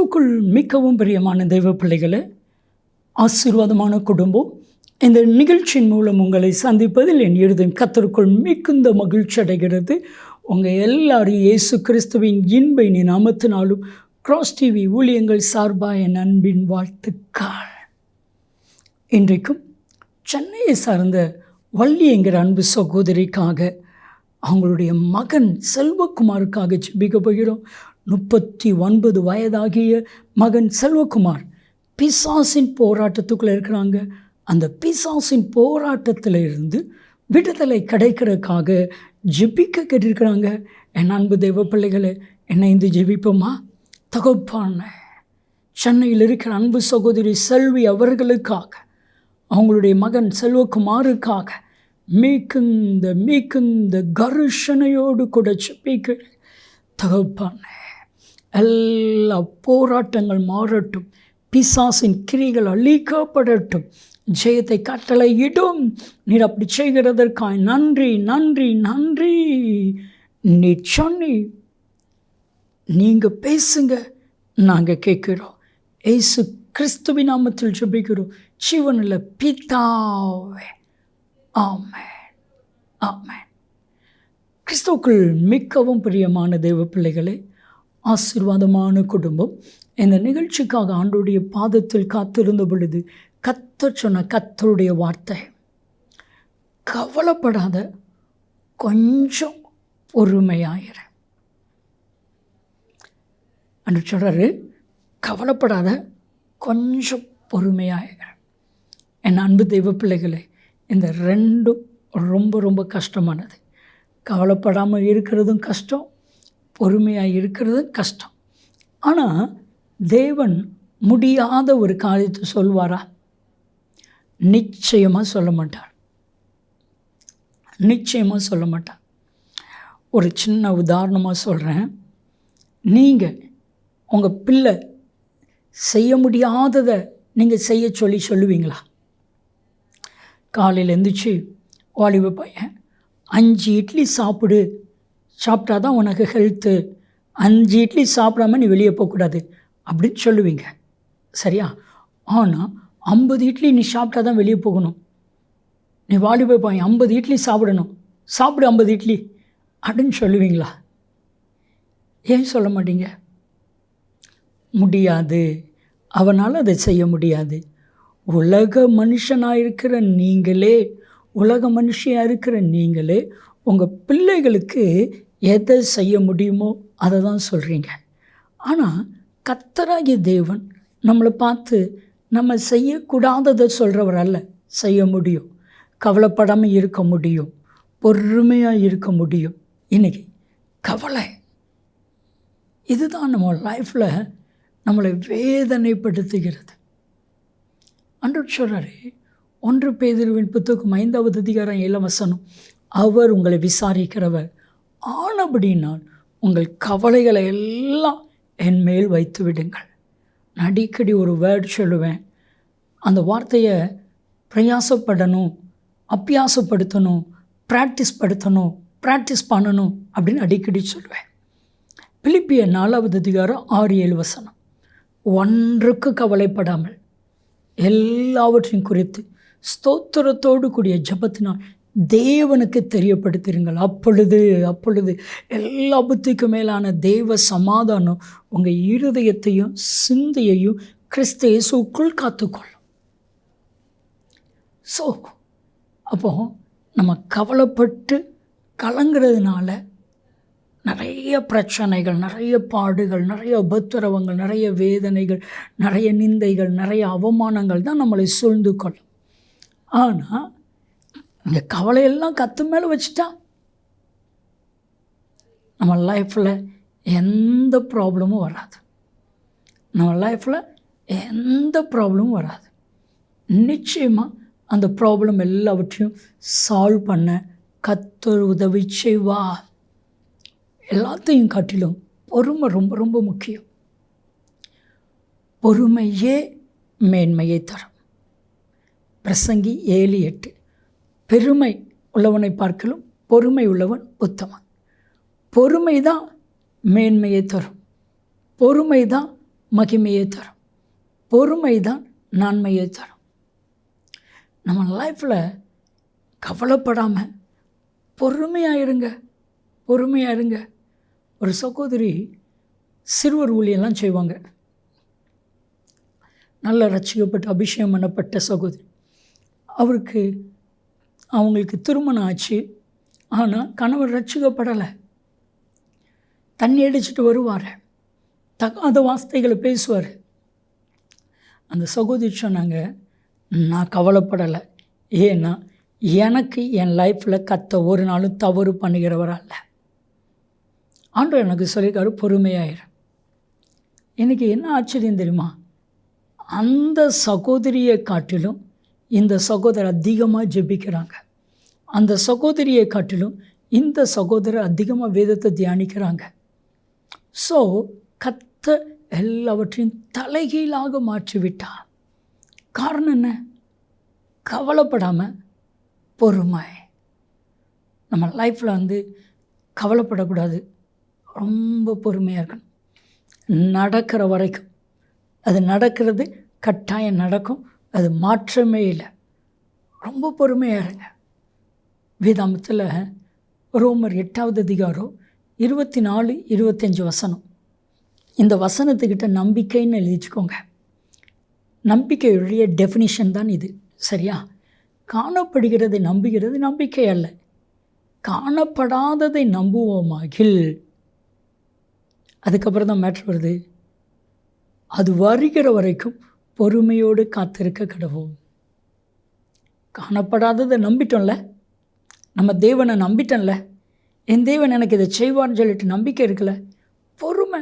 கிறிஸ்துக்குள் மிகவும் பிரியமான தெய்வ பிள்ளைகளே ஆசீர்வாதமான குடும்பம் இந்த நிகழ்ச்சியின் மூலம் உங்களை சந்திப்பதில் என் இருதயம் கத்தருக்குள் மிகுந்த மகிழ்ச்சி அடைகிறது. உங்கள் எல்லாரும் இயேசு கிறிஸ்துவின் இன்பை நீ நாமத்தினாலும் கிராஸ் டிவி ஊழியங்கள் சார்பாக என் அன்பின் வாழ்த்துக்கள். இன்றைக்கும் சென்னையை சார்ந்த வள்ளி என்கிற அன்பு சகோதரிக்காக அவங்களுடைய மகன் செல்வகுமாருக்காக ஜெபிக்க போகிறோம். முப்பத்தி ஒன்பது வயதாகிய மகன் செல்வகுமார் பிசாசின் போராட்டத்துக்குள்ளே இருக்கிறாங்க. அந்த பிசாசின் போராட்டத்தில் இருந்து விடுதலை கிடைக்கிறதுக்காக ஜெபிக்க கேட்டிருக்கிறாங்க. என் அன்பு தெய்வ பிள்ளைகளை இணைந்து ஜெபிப்போமா? தகப்பான சென்னையில் இருக்கிற அன்பு சகோதரி செல்வி அவர்களுக்காக அவங்களுடைய மகன் செல்வகுமாருக்காக மிகுந்த மிகுந்த கருஷனையோடு கூட செப்பிக்க தகப்பான எல்லா போராட்டங்கள் மாறட்டும். பிசாசின் கிரிகள் அழிக்கப்படட்டும். ஜெயத்தை கட்டளை இடும் நீர் அப்படி செய்கிறதற்காய் நன்றி நன்றி நன்றி. நீ சொன்னி நீங்கள் பேசுங்க நாங்கள் கேட்குறோம். ஏசு கிறிஸ்துவி நாமத்தில் ஜபிக்கிறோம். சிவனில் பிதாவே ஆமென் ஆமென். கிறிஸ்துவுக்குள் மிக்கவும் பிரியமான தெய்வ பிள்ளைகளே ஆசீர்வாதமான குடும்பம். இந்த நிகழ்ச்சிக்காக ஆண்டுடைய பாதத்தில் காத்திருந்த பொழுது கத்த சொன்ன கத்தருடைய வார்த்தை. கவலைப்படாத கொஞ்சம் பொறுமையாயிர. அன்று சொல்கிறாரு கவலைப்படாத கொஞ்சம் பொறுமையாயிர. என் அன்பு தெய்வ பிள்ளைகளே இந்த ரெண்டும் ரொம்ப ரொம்ப கஷ்டமானது. கவலைப்படாமல் இருக்கிறதும் கஷ்டம் பொறுமையாக இருக்கிறது கஷ்டம். ஆனால் தேவன் முடியாத ஒரு காரியத்தை சொல்வாரா? நிச்சயமாக சொல்ல மாட்டார். நிச்சயமாக சொல்ல மாட்டார். ஒரு சின்ன உதாரணமாக சொல்கிறேன் நீங்கள் உங்கள் பிள்ளை செய்ய முடியாததை நீங்கள் செய்ய சொல்லி சொல்லுவீங்களா? காலையில் எழுந்திரிச்சு வாலிப பையன் அஞ்சு இட்லி சாப்பிடு சாப்பிட்டா தான் உனக்கு ஹெல்த்து அஞ்சு இட்லி சாப்பிடாம நீ வெளியே போகக்கூடாது. அப்படின்னு சொல்லுவீங்க. சரியா? ஆனால் ஐம்பது இட்லி நீ சாப்பிட்டா தான் வெளியே போகணும். நீ வாலிப பையன் ஐம்பது இட்லி சாப்பிடணும். சாப்பிடு ஐம்பது இட்லி. அப்படின்னு சொல்லுவீங்களா? ஏன் சொல்ல மாட்டீங்க? முடியாது. அவனால் அதை செய்ய முடியாது. உலக மனுஷனாக இருக்கிற நீங்களே உலக மனுஷியாக இருக்கிற நீங்களே உங்கள் பிள்ளைகளுக்கு எதை செய்ய முடியுமோ அதை தான் சொல்கிறீங்க ஆனால் கத்தராகிய தேவன் நம்மளை பார்த்து நம்ம செய்யக்கூடாததை சொல்கிறவர் அல்ல. செய்ய முடியும். கவலைப்படாமல் இருக்க முடியும். பொறுமையாக இருக்க முடியும். இன்றைக்கி கவலை. இதுதான் நம்ம லைஃப்பில் நம்மளை வேதனைப்படுத்துகிறது. அன்று சொல்கிறாரு ஒன்று பேதிருவின் புத்தகம் ஐந்தாவது அதிகாரம் இளவசனம் அவர் உங்களை விசாரிக்கிறவர் ஆனபடினால் உங்கள் கவலைகளை எல்லாம் என் மேல் வைத்து விடுங்கள். நான் அடிக்கடி ஒரு வேர்டு சொல்லுவேன். அந்த வார்த்தையை பிரயாசப்படணும் அப்பியாசப்படுத்தணும் ப்ராக்டிஸ் படுத்தணும் ப்ராக்டிஸ் பண்ணணும் அப்படின்னு அடிக்கடி சொல்லுவேன். பிலிப்பிய நாலாவது அதிகாரம் ஆறு ஏழு வசனம். ஒன்றுக்கு கவலைப்படாமல் எல்லாவற்றையும் குறித்து ஸ்தோத்திரத்தோடு கூடிய ஜபத்தினால் தேவனுக்கு தெரியப்படுத்திருங்கள் அப்பொழுது அப்பொழுது எல்லா புத்திக்கும் மேலான தேவ சமாதானம் உங்கள் இருதயத்தையும் சிந்தையையும் கிறிஸ்து இயேசுக்குள் காத்துக்கொள்ளும். ஸோ அப்போ நம்ம கவலைப்பட்டு கலங்கிறதுனால நிறைய பிரச்சனைகள் நிறைய பாடுகள் நிறைய உபத்திரவங்கள் நிறைய வேதனைகள் நிறைய நிந்தைகள் நிறைய அவமானங்கள் தான் நம்மளை சூழ்ந்து கொள்ளும். ஆனால் இந்த கவலையெல்லாம் கத்து மேலே வச்சுட்டா நம்ம லைஃப்பில் எந்த ப்ராப்ளமும் வராது. நம்ம லைஃப்பில் எந்த ப்ராப்ளமும் வராது. நிச்சயமாக அந்த ப்ராப்ளம் எல்லாவற்றையும் சால்வ் பண்ண கத்தர் உதவி செய்வா எல்லாத்தையும் காட்டிலும் பொறுமை ரொம்ப ரொம்ப முக்கியம். பொறுமையே மேன்மையை தரும். பிரசங்கி ஏழு எட்டு. பெருமை உள்ளவனை பார்க்கலும் பொறுமை உள்ளவன் உத்தமன். பொறுமை தான் மேன்மையை தரும். பொறுமை தான் மகிமையை தரும். பொறுமை தான் நன்மையை தரும். நம்ம லைஃப்பில் கவலைப்படாமல் பொறுமையாக இருங்க பொறுமையாக இருங்க. ஒரு சகோதரி சிறுவர் ஊழியெல்லாம் செய்வாங்க. நல்ல ரசிக்கப்பட்டு அபிஷேகம் பண்ணப்பட்ட சகோதரி. அவருக்கு அவங்களுக்கு திருமணம் ஆச்சு. ஆனால் கணவர் ரட்சிக்கப்படலை. தண்ணி அடிச்சுட்டு வருவார். தகாத வார்த்தைகளை பேசுவார். அந்த சகோதரி சொன்னாங்க நான் கவலைப்படலை. ஏன்னா எனக்கு என் லைஃப்பில் கத்த ஒரு நாளும் தவறு பண்ணுகிறவர் அல்ல ஆண்டு எனக்கு சொல்லியிருக்காரு பொறுமையாயிரு. எனக்கு என்ன ஆச்சரியம் தெரியுமா? அந்த சகோதரியை காட்டிலும் இந்த சகோதரர் அதிகமாக ஜெபிக்கிறாங்க. அந்த சகோதரியை காட்டிலும் இந்த சகோதரர் அதிகமாக வேதத்தை தியானிக்கிறாங்க. ஸோ கத்த எல்லாவற்றையும் தலைகீழாக மாற்றிவிட்டார். காரணம் என்ன? கவலைப்படாமல் பொறுமை. நம்ம லைஃப்பில் வந்து கவலைப்படக்கூடாது. ரொம்ப பொறுமையாக இருக்கணும். நடக்கிற வரைக்கும். அது நடக்கிறது கட்டாயம் நடக்கும். அது மாற்றமே இல்லை. ரொம்ப பொறுமையாக இருங்க. வேதாமத்தில் ரோமர் எட்டாவது அதிகாரம் இருபத்தி நாலு இருபத்தஞ்சி வசனம். இந்த வசனத்துக்கிட்ட நம்பிக்கைன்னு எழுதிச்சுக்கோங்க. நம்பிக்கையுடைய டெஃபினிஷன் தான் இது. சரியா? காணப்படுகிறதை நம்புகிறது நம்பிக்கை அல்ல. காணப்படாததை நம்புவோமாகில். அதுக்கப்புறம் தான் மேட்ரு வருது. அது வருகிற வரைக்கும் பொறுமையோடு காத்திருக்க கடவோம் காணப்படாததை நம்பிட்டோம்ல? நம்ம தேவனை நம்பிட்டோம்ல? என் தேவன் எனக்கு இதை செய்வான்னு சொல்லிட்டு நம்பிக்கை இருக்குல்ல? பொறுமை.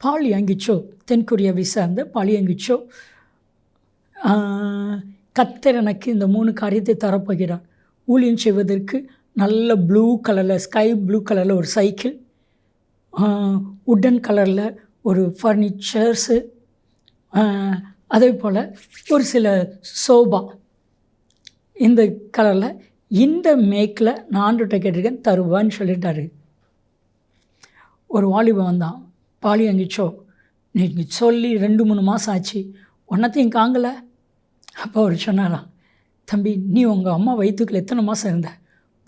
பாலி அங்கிச்சோ தென்கொரியாவை சார்ந்த பாலி அங்கிச்சோ கத்தர் எனக்கு இந்த மூணு காரியத்தை தரப்போகிறார். ஊழியம் செய்வதற்கு நல்ல ப்ளூ கலரில் ஸ்கை ப்ளூ கலரில் ஒரு சைக்கிள் உட்டன் கலரில் ஒரு ஃபர்னிச்சர்ஸு அதே போல் ஒரு சில சோபா இந்த கலரில் இந்த மேக்கில் நான் ஆண்டுகிட்ட கேட்டிருக்கேன் தருவான்னு சொல்லிட்டாரு. ஒரு வாலிபன் வந்தான் பாலி அங்கிச்சோ நீங்கள் சொல்லி ரெண்டு மூணு மாதம் ஆச்சு ஒன்றத்தையும் காங்கலை. அப்போ அவர் சொன்னாராம் தம்பி நீ உங்கள் அம்மா வயிற்றுக்குள்ள எத்தனை மாதம் இருந்த?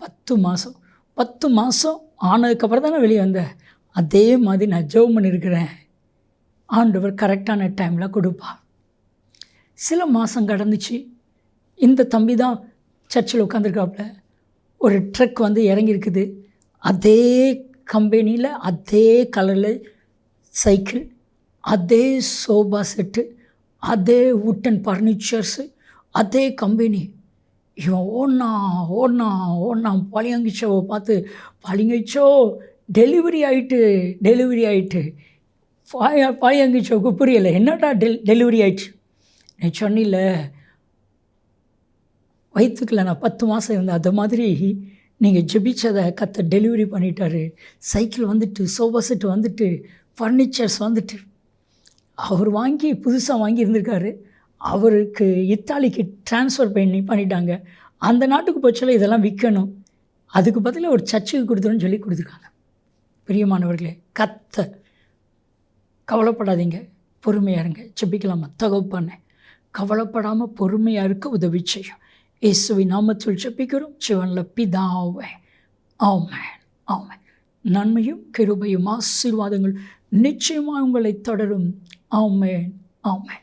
பத்து மாதம் பத்து மாதம் ஆனதுக்கப்புறம் தானே வெளியே வந்த? அதே மாதிரி நான் ஜெபம் பண்ணியிருக்கிறேன் ஆண்டவர் கரெக்டான டைமில் கொடுப்பார். சில மாதம் கடந்துச்சு. இந்த தம்பி தான் சர்ச்சில் உட்காந்துருக்காப்புல ஒரு ட்ரக் வந்து இறங்கியிருக்குது. அதே கம்பெனியில் அதே கலரில் சைக்கிள் அதே சோபா செட்டு அதே உட்டன் ஃபர்னிச்சர்ஸு அதே கம்பெனி இவன் ஓடனா ஓடனா ஓடனா பழியங்கிச்சோவை பார்த்து பழிங்கச்சோ டெலிவரி ஆகிட்டு டெலிவரி ஆகிட்டு பாய பழியங்கிச்சோவுக்கு புரியலை. என்னடா டெல் டெலிவரி ஆயிடுச்சு? நீ சொன்னில வயிற்றுக்குள்ள நான் பத்து மாதம் இருந்தேன். அது மாதிரி நீங்கள் ஜெபிச்சதை கத்த டெலிவரி பண்ணிட்டாரு. சைக்கிள் வந்துட்டு சோஃபா செட்டு வந்துட்டு ஃபர்னிச்சர்ஸ் வந்துட்டு. அவர் வாங்கி புதுசாக வாங்கி இருந்திருக்காரு. அவருக்கு இத்தாலிக்கு ட்ரான்ஸ்ஃபர் பண்ணி பண்ணிட்டாங்க. அந்த நாட்டுக்கு போச்சால இதெல்லாம் விற்கணும் அதுக்கு பதிலாக ஒரு சர்ச்சுக்கு கொடுத்துருன்னு சொல்லி கொடுத்துருக்காங்க. பிரியமானவர்களே கத்தை கவலைப்படாதீங்க. பொறுமையாக இருங்க. செப்பிக்கலாமா தகப்பானே கவலைப்படாமல் பொறுமையாக இருக்க உதவி செய்யும். இயேசுவி நாமத்தில் செப்பிக்கிறோம் சிவனில் பிதாவே. ஆமேன். ஆமேன். நன்மையும் கிருபையும் ஆசீர்வாதங்கள் நிச்சயமாக உங்களை தொடரும். ஆமேன். ஆமேன்.